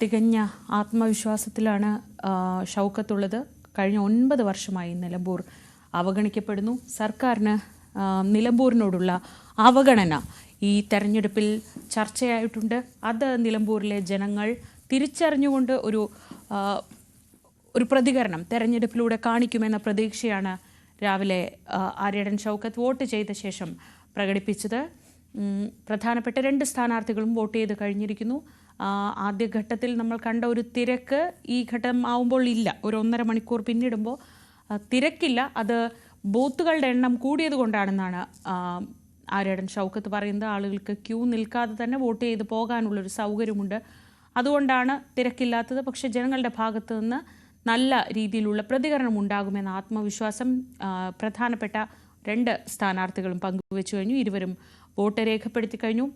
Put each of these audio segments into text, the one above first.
തികഞ്ഞ ആത്മവിശ്വാസത്തിലാണ് ഷൗക്കത്തുള്ളത്. കഴിഞ്ഞ ഒൻപത് വർഷമായി നിലമ്പൂർ അവഗണിക്കപ്പെടുന്നു. സർക്കാരിന് നിലമ്പൂരിനോടുള്ള അവഗണന ഈ തെരഞ്ഞെടുപ്പിൽ ചർച്ചയായിട്ടുണ്ട്. അത് നിലമ്പൂരിലെ ജനങ്ങൾ തിരിച്ചറിഞ്ഞുകൊണ്ട് ഒരു ഒരു പ്രതികരണം തെരഞ്ഞെടുപ്പിലൂടെ കാണിക്കുമെന്ന പ്രതീക്ഷയാണ് രാവിലെ ആര്യടൻ ഷൗക്കത്ത് വോട്ട് ചെയ്ത ശേഷം പ്രകടിപ്പിച്ചത്. പ്രധാനപ്പെട്ട രണ്ട് സ്ഥാനാർത്ഥികളും വോട്ട് ചെയ്ത് കഴിഞ്ഞിരിക്കുന്നു. ആദ്യഘട്ടത്തിൽ നമ്മൾ കണ്ട ഒരു തിരക്ക് ഈ ഘട്ടം ആവുമ്പോൾ ഇല്ല. ഒരു ഒന്നര മണിക്കൂർ പിന്നിടുമ്പോൾ തിരക്കില്ല. അത് ബൂത്തുകളുടെ എണ്ണം കൂടിയത് കൊണ്ടാണെന്നാണ് ആരേടൻ ഷൗക്കത്ത് പറയുന്നത്. ആളുകൾക്ക് ക്യൂ നിൽക്കാതെ തന്നെ വോട്ട് ചെയ്ത് പോകാനുള്ളൊരു സൗകര്യമുണ്ട്. അതുകൊണ്ടാണ് തിരക്കില്ലാത്തത്. പക്ഷേ ജനങ്ങളുടെ ഭാഗത്തു നിന്ന് നല്ല രീതിയിലുള്ള പ്രതികരണം ഉണ്ടാകുമെന്ന ആത്മവിശ്വാസം പ്രധാനപ്പെട്ട രണ്ട് സ്ഥാനാർത്ഥികളും പങ്കുവച്ചു കഴിഞ്ഞു. ഇരുവരും വോട്ട് രേഖപ്പെടുത്തി കഴിഞ്ഞു.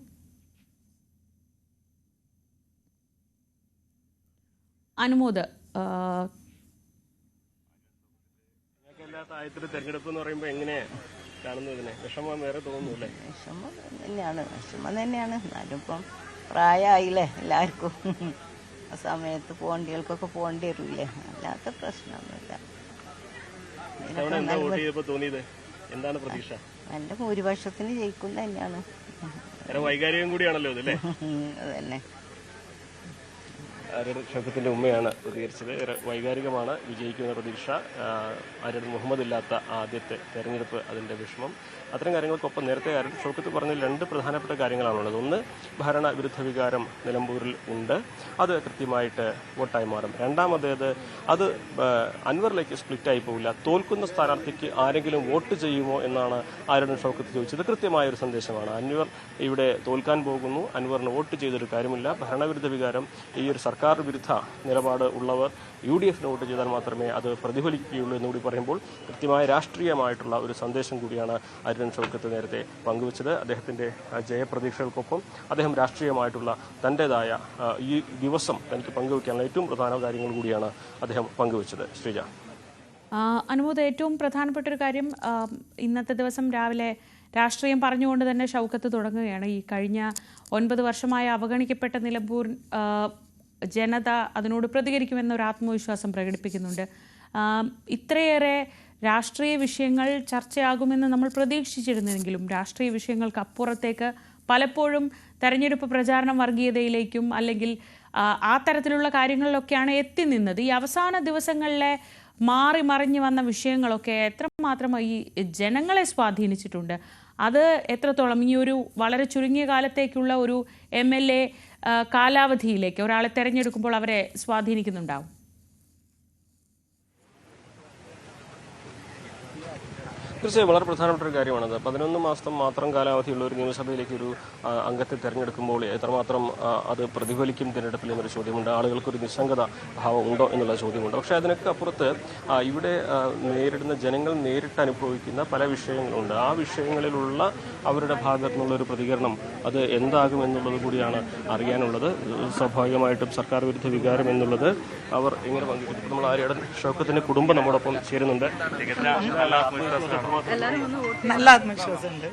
അനുമോദ് ആദ്യത്തെ തെരഞ്ഞെടുപ്പ് എന്ന് പറയുമ്പോൾ എങ്ങനെയാണ് കാണുന്നത് ഇതിനെ? വിഷമം വേറെ തോന്നുന്നില്ലേ? വിഷമം തന്നെയാണ്. വിഷമം തന്നെയാണ്. എന്നാലും ഇപ്പം പ്രായമായില്ലേ എല്ലാവർക്കും. ആ സമയത്ത് പോണ്ടികൾക്കൊക്കെ പോണ്ടി വരില്ലേ? അല്ലാത്ത പ്രശ്നമൊന്നുമില്ല. എന്താണ് പ്രതീക്ഷ? നല്ല ഭൂരിപക്ഷത്തിന് ജയിക്കും തന്നെയാണ്. വൈകാരികം കൂടിയാണല്ലോ അതല്ലേ അതന്നെ. തന്നെ ആര്യടൻ ക്ഷേത്രത്തിന്റെ ഉമ്മയാണ് പ്രതികരിച്ചത്. വൈകാരികമാണ് വിജയിക്കുന്ന പ്രതീക്ഷ. ആര്യടൻ മുഹമ്മദ് ഇല്ലാത്ത ആദ്യത്തെ തെരഞ്ഞെടുപ്പ് അതിന്റെ വിഷമം. അത്തരം കാര്യങ്ങൾക്കൊപ്പം നേരത്തെ ആര്യടൻ ഷൗക്കത്ത് പറഞ്ഞ രണ്ട് പ്രധാനപ്പെട്ട കാര്യങ്ങളാണുള്ളത്. ഒന്ന് ഭരണവിരുദ്ധ വികാരം നിലമ്പൂരിൽ ഉണ്ട്. അത് കൃത്യമായിട്ട് വോട്ടായി മാറും. രണ്ടാമതേത് അത് അൻവറിലേക്ക് സ്പ്ലിറ്റ് ആയി പോവില്ല. തോൽക്കുന്ന സ്ഥാനാർത്ഥിക്ക് ആരെങ്കിലും വോട്ട് ചെയ്യുമോ എന്നാണ് ആര്യടൻ ഷൗക്കത്ത് ചോദിച്ചത്. കൃത്യമായ ഒരു സന്ദേശമാണ്. അൻവർ ഇവിടെ തോൽക്കാൻ പോകുന്നു. അൻവറിന് വോട്ട് ചെയ്തൊരു കാര്യമില്ല. ഭരണവിരുദ്ധ വികാരം ഈ ഒരു സർക്കാർ വിരുദ്ധ നിലപാട് ഉള്ളവർ യു ഡി എഫിന് വോട്ട് ചെയ്താൽ മാത്രമേ അത് പ്രതിഫലിക്കുകയുള്ളൂ എന്നുകൂടി പറയുമ്പോൾ കൃത്യമായ രാഷ്ട്രീയമായിട്ടുള്ള ഒരു സന്ദേശം കൂടിയാണ് അരുൺ ഷൗക്കത്ത് നേരത്തെ പങ്കുവച്ചത്. അദ്ദേഹത്തിന്റെ ജയപ്രതീക്ഷകൾക്കൊപ്പം അദ്ദേഹം രാഷ്ട്രീയമായിട്ടുള്ള തന്റെതായ ഈ ദിവസം തനിക്ക് പങ്കുവയ്ക്കാനുള്ള ഏറ്റവും പ്രധാന കാര്യങ്ങൾ കൂടിയാണ് അദ്ദേഹം പങ്കുവച്ചത്. ശ്രീജ. അനുമോദ് ഏറ്റവും പ്രധാനപ്പെട്ട ഒരു കാര്യം ഇന്നത്തെ ദിവസം രാവിലെ രാഷ്ട്രീയം പറഞ്ഞുകൊണ്ട് തന്നെ ഷൗക്കത്ത് തുടങ്ങുകയാണ്. ഈ കഴിഞ്ഞ ഒൻപത് വർഷമായി അവഗണിക്കപ്പെട്ട നിലമ്പൂർ ജനത അതിനോട് പ്രതികരിക്കുമെന്ന ഒരു ആത്മവിശ്വാസം പ്രകടിപ്പിക്കുന്നുണ്ട്. ഇത്രയേറെ രാഷ്ട്രീയ വിഷയങ്ങൾ ചർച്ചയാകുമെന്ന് നമ്മൾ പ്രതീക്ഷിച്ചിരുന്നെങ്കിലും രാഷ്ട്രീയ വിഷയങ്ങൾക്ക് അപ്പുറത്തേക്ക് പലപ്പോഴും തെരഞ്ഞെടുപ്പ് പ്രചാരണം വർഗീയതയിലേക്കും അല്ലെങ്കിൽ ആ തരത്തിലുള്ള കാര്യങ്ങളിലൊക്കെയാണ് എത്തി നിന്നത്. ഈ അവസാന ദിവസങ്ങളിലെ മാറി മറിഞ്ഞു വന്ന വിഷയങ്ങളൊക്കെ എത്രമാത്രം ഈ ജനങ്ങളെ സ്വാധീനിച്ചിട്ടുണ്ട്. അത് എത്രത്തോളം ഈ ഒരു വളരെ ചുരുങ്ങിയ കാലത്തേക്കുള്ള ഒരു എം എൽ എ കാലാവധിയിലേക്ക് ഒരാളെ തിരഞ്ഞെടുക്കുമ്പോൾ അവരെ സ്വാധീനിക്കുന്നുണ്ടാവും? തീർച്ചയായും വളരെ പ്രധാനപ്പെട്ട ഒരു കാര്യമാണത് പതിനൊന്ന് മാസം മാത്രം കാലാവധിയുള്ള ഒരു നിയമസഭയിലേക്ക് ഒരു അംഗത്തെ തിരഞ്ഞെടുക്കുമ്പോൾ എത്രമാത്രം അത് പ്രതിഫലിക്കും തിരഞ്ഞെടുപ്പിൽ എന്നൊരു ചോദ്യമുണ്ട് ആളുകൾക്കൊരു നിസ്സംഗത ഭാവം ഉണ്ടോ എന്നുള്ള ചോദ്യമുണ്ട് പക്ഷേ അതിനൊക്കെ അപ്പുറത്ത് ഇവിടെ നേരിടുന്ന ജനങ്ങൾ നേരിട്ട് അനുഭവിക്കുന്ന പല വിഷയങ്ങളുണ്ട് ആ വിഷയങ്ങളിലുള്ള അവരുടെ ഭാഗത്തു നിന്നുള്ള ഒരു പ്രതികരണം അത് എന്താകും എന്നുള്ളത് കൂടിയാണ് അറിയാനുള്ളത് സ്വാഭാവികമായിട്ടും സർക്കാർ വിരുദ്ധ വികാരം എന്നുള്ളത് അവർ എങ്ങനെ പങ്കുവെക്കും നമ്മൾ ആര്യടൻ ഷൗക്കത്തിന്റെ കുടുംബം നമ്മോടൊപ്പം ചേരുന്നുണ്ട് നല്ല ആത്മവിശ്വാസമുണ്ട്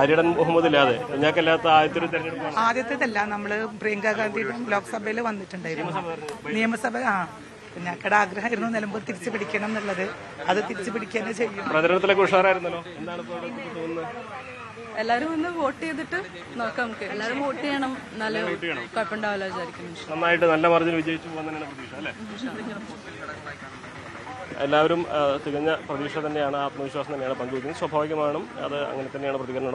ആര്യടൻ മുഹമ്മദ് ഇല്ലാതെ കുഞ്ഞാക്കല്ലാത്ത ആദ്യത്തെ ഒരു തെരഞ്ഞെടുപ്പാണ് ആദ്യത്തേതല്ല നമ്മൾ പ്രിയങ്ക ഗാന്ധി ലോക്സഭയിൽ വന്നിട്ടുണ്ടായിരുന്നു. നിയമസഭ ആ. ഞങ്ങളുടെ ആഗ്രഹമായിരുന്നു നിലമ്പൂർ തിരിച്ചു പിടിക്കണം എന്നുള്ളത്. അത് തിരിച്ചു പിടിക്കാനേ ചെയ്യും. പ്രചരണത്തിലൊക്കെ ഉഷാറായിരുന്നല്ലോ? എന്താണ് എല്ലാരും ഒന്ന് വോട്ട് ചെയ്തിട്ട് നോക്കാം നമുക്ക്. എല്ലാരും വോട്ട് ചെയ്യണം. നല്ല കുഴപ്പമുണ്ടാവില്ല വിചാരിക്കുന്നു. നന്നായിട്ട് നല്ല മാർജിൻ വിജയിച്ചു പോകാൻ തന്നെയാണ് പ്രതീക്ഷ അല്ലേ? എല്ലാവരും തികഞ്ഞ പ്രതീക്ഷ തന്നെയാണ് ആത്മവിശ്വാസം തന്നെയാണ് പങ്കുവയ്ക്കുന്നത് സ്വാഭാവികമാണ് അത് അങ്ങനെ തന്നെയാണ് പ്രതികരണം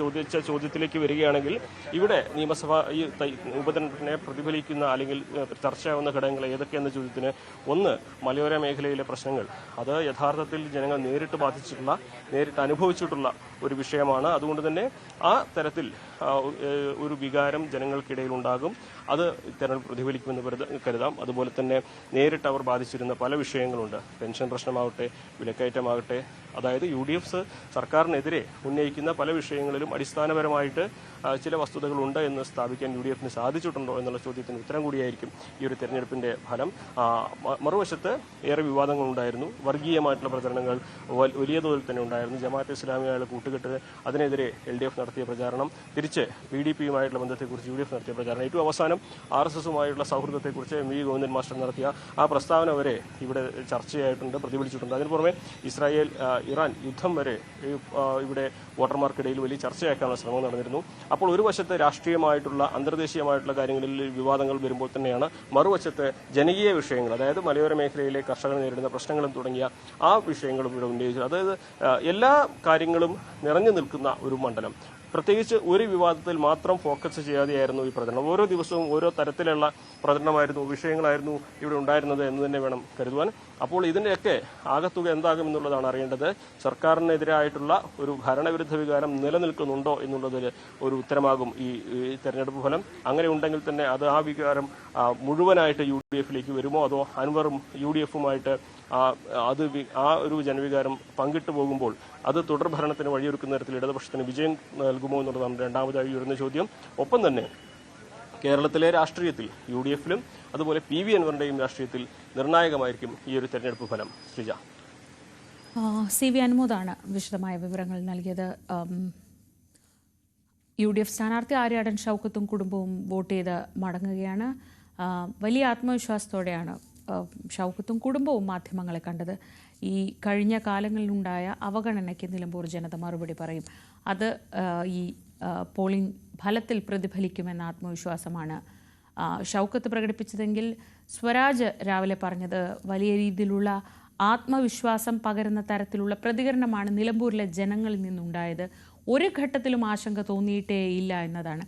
ചോദിച്ച ചോദ്യത്തിലേക്ക് വരികയാണെങ്കിൽ ഇവിടെ നിയമസഭ ഈ ഉപതെരഞ്ഞെടുപ്പിനെ പ്രതിഫലിക്കുന്ന അല്ലെങ്കിൽ ചർച്ചയാവുന്ന ഘടകങ്ങൾ ഏതൊക്കെയെന്ന ചോദ്യത്തിന് ഒന്ന് മലയോര മേഖലയിലെ പ്രശ്നങ്ങൾ. അത് യഥാർത്ഥത്തിൽ ജനങ്ങൾ നേരിട്ട് ബാധിച്ചിട്ടുള്ള നേരിട്ട് അനുഭവിച്ചിട്ടുള്ള ഒരു വിഷയമാണ്. അതുകൊണ്ട് തന്നെ ആ തരത്തിൽ ഒരു വികാരം ജനങ്ങൾക്കിടയിൽ ഉണ്ടാകും അത് തെരഞ്ഞെടുപ്പ് പ്രതിഫലിക്കുമെന്ന് കരുതാം. അതുപോലെ തന്നെ നേരിട്ട് അവർ ബാധിച്ചിരുന്ന പല വിഷയങ്ങളുണ്ട്. പെൻഷൻ പ്രശ്നമാവട്ടെ വിലക്കയറ്റമാകട്ടെ അതായത് യു ഡി എഫ് സർക്കാരിനെതിരെ ഉന്നയിക്കുന്ന പല വിഷയങ്ങളിലും അടിസ്ഥാനപരമായിട്ട് ചില വസ്തുതകളുണ്ട് എന്ന് സ്ഥാപിക്കാൻ യു ഡി എഫിന് സാധിച്ചിട്ടുണ്ടോ എന്നുള്ള ചോദ്യത്തിന് ഉത്തരം കൂടിയായിരിക്കും ഈ ഒരു തെരഞ്ഞെടുപ്പിന്റെ ഫലം. മറുവശത്ത് ഏറെ വിവാദങ്ങളുണ്ടായിരുന്നു. വർഗീയമായിട്ടുള്ള പ്രചരണങ്ങൾ വലിയ തോതിൽ തന്നെ ഉണ്ടായിരുന്നു. ജമാഅത്ത് ഇസ്ലാമിയായുള്ള കൂട്ടുകെട്ട് അതിനെതിരെ എൽ ഡി എഫ് നടത്തിയ പ്രചാരണം തിരിച്ച് പി ഡി പിയുമായിട്ടുള്ള ബന്ധത്തെക്കുറിച്ച് യു ഡി എഫ് നടത്തിയ പ്രചാരണം. ഏറ്റവും അവസാനം ആർ എസ് എസുമായുള്ള സൗഹൃദത്തെക്കുറിച്ച് എം വി ഗോവിന്ദൻ മാസ്റ്റർ നടത്തിയ ആ പ്രസ്താവന വരെ ഇവിടെ ചർച്ചയായിട്ടുണ്ട് പ്രതിഫലിച്ചിട്ടുണ്ട്. അതിന് പുറമെ ഇസ്രായേൽ ഇറാൻ യുദ്ധം വരെ ഇവിടെ വോട്ടർമാർക്കിടയിൽ വലിയ ചർച്ചയാക്കാനുള്ള ശ്രമം നടന്നിരുന്നു. അപ്പോൾ ഒരു വശത്ത് രാഷ്ട്രീയമായിട്ടുള്ള അന്തർദേശീയമായിട്ടുള്ള കാര്യങ്ങളിൽ വിവാദങ്ങൾ വരുമ്പോൾ തന്നെയാണ് മറുവശത്ത് ജനകീയ വിഷയങ്ങൾ അതായത് മലയോര മേഖലയിലെ കർഷകർ നേരിടുന്ന പ്രശ്നങ്ങളും തുടങ്ങിയ ആ വിഷയങ്ങളും ഇവിടെ ഉന്നയിച്ചു. അതായത് എല്ലാ കാര്യങ്ങളും നിറഞ്ഞു നിൽക്കുന്ന ഒരു മണ്ഡലം. പ്രത്യേകിച്ച് ഒരു വിവാദത്തിൽ മാത്രം ഫോക്കസ് ചെയ്യാതെയായിരുന്നു ഈ പ്രചരണം. ഓരോ ദിവസവും ഓരോ തരത്തിലുള്ള പ്രചരണമായിരുന്നു വിഷയങ്ങളായിരുന്നു ഇവിടെ ഉണ്ടായിരുന്നത് എന്ന് തന്നെ വേണം കരുതുവാൻ. അപ്പോൾ ഇതിന്റെയൊക്കെ ആകത്തുക എന്താകും എന്നുള്ളതാണ് അറിയേണ്ടത്. സർക്കാരിനെതിരായിട്ടുള്ള ഒരു ഭരണവിരുദ്ധ വികാരം നിലനിൽക്കുന്നുണ്ടോ എന്നുള്ളതിൽ ഒരു ഉത്തരമാകും ഈ തെരഞ്ഞെടുപ്പ് ഫലം. അങ്ങനെ ഉണ്ടെങ്കിൽ തന്നെ അത് ആ വികാരം മുഴുവനായിട്ട് യു ഡി എഫിലേക്ക് വരുമോ? അതോ അൻവറും യു ഡി എഫുമായിട്ട് അത് ആ ഒരു ജനവികാരം പങ്കിട്ടു പോകുമ്പോൾ അത് തുടർഭരണത്തിന് വഴിയൊരുക്കുന്ന തരത്തിൽ ഇടതുപക്ഷത്തിന് വിജയം നൽകുമോ എന്നുള്ളതാണ് രണ്ടാമതായി ഉയരുന്ന ചോദ്യം. ഒപ്പം തന്നെ കേരളത്തിലെ രാഷ്ട്രീയത്തിൽ യു ഡി എഫിലും അതുപോലെ പി വി അൻവറിന്റെയും രാഷ്ട്രീയത്തിൽ നിർണായകമായിരിക്കും ഈ ഒരു തെരഞ്ഞെടുപ്പ് ഫലം. ശ്രീജ. സി വി അനുമോദാണ് വിശദമായ വിവരങ്ങൾ നൽകിയത്. യു ഡി എഫ് സ്ഥാനാർത്ഥി ആര്യാടൻ ഷൗക്കത്തും കുടുംബവും വോട്ട് ചെയ്ത് മടങ്ങുകയാണ്. വലിയ ആത്മവിശ്വാസത്തോടെയാണ് ഷൗക്കത്തും കുടുംബവും മാധ്യമങ്ങളെ കണ്ടത്. ഈ കഴിഞ്ഞ കാലങ്ങളിലുണ്ടായ അവഗണനയ്ക്ക് നിലമ്പൂർ ജനത മറുപടി പറയും. അത് ഈ പോളിംഗ് ഫലത്തിൽ പ്രതിഫലിക്കുമെന്ന ആത്മവിശ്വാസമാണ്. ഷൗക്കത്ത് പ്രകടിപ്പിച്ചതെങ്കിൽ സ്വരാജ് രാവിലെ പറഞ്ഞത് വലിയ രീതിയിലുള്ള ആത്മവിശ്വാസം പകരുന്ന തരത്തിലുള്ള പ്രതികരണമാണ് നിലമ്പൂരിലെ ജനങ്ങളിൽ നിന്നുണ്ടായത്. ഒരു ഘട്ടത്തിലും ആശങ്ക തോന്നിയിട്ടേ ഇല്ല എന്നതാണ്.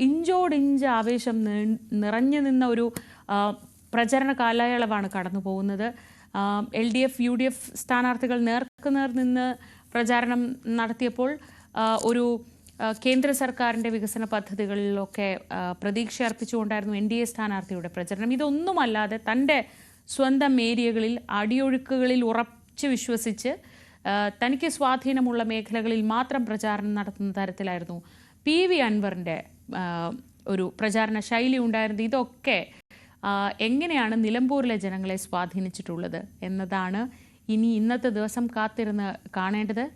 ഇഞ്ചോടിഞ്ച് ആവേശം നിറഞ്ഞു നിന്ന ഒരു പ്രചരണ കാലയളവാണ് കടന്നു പോകുന്നത്. L D F U D F സ്ഥാനാർത്ഥികൾ നേർക്കുനേർ നിന്ന് പ്രചാരണം നടത്തിയപ്പോൾ ഒരു കേന്ദ്ര സർക്കാരിന്റെ വികസന പദ്ധതികളിലൊക്കെ പ്രതീക്ഷ അർപ്പിച്ചുകൊണ്ടായിരുന്നു എൻ ഡി എ സ്ഥാനാർത്ഥിയുടെ പ്രചരണം. ഇതൊന്നുമല്ലാതെ തന്റെ സ്വന്തം ഏരിയകളിൽ അടിയൊഴുക്കുകളിൽ ഉറച്ചു വിശ്വസിച്ച് തനിക്ക് സ്വാധീനമുള്ള മേഖലകളിൽ മാത്രം പ്രചാരണം നടത്തുന്ന തരത്തിലായിരുന്നു പി വി അൻവറിന്റെ ഒരു പ്രചാരണ ശൈലി ഉണ്ടായിരുന്നത്. ഇതൊക്കെ എങ്ങനെയാണ് നിലമ്പൂരിലെ ജനങ്ങളെ സ്വാധീനിച്ചിട്ടുള്ളത് എന്നതാണ് ഇനി ഇന്നത്തെ ദിവസം കാത്തിരുന്ന് കാണേണ്ടത്.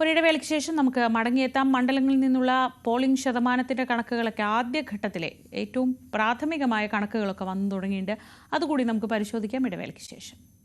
ഒരിടവേളയ്ക്ക് ശേഷം നമുക്ക് മടങ്ങിയെത്താം. മണ്ഡലങ്ങളിൽ നിന്നുള്ള പോളിംഗ് ശതമാനത്തിന്റെ കണക്കുകളൊക്കെ ആദ്യഘട്ടത്തിലെ ഏറ്റവും പ്രാഥമികമായ കണക്കുകളൊക്കെ വന്നു തുടങ്ങിയിട്ടുണ്ട്. അതുകൂടി നമുക്ക് പരിശോധിക്കാം ഇടവേളയ്ക്ക് ശേഷം.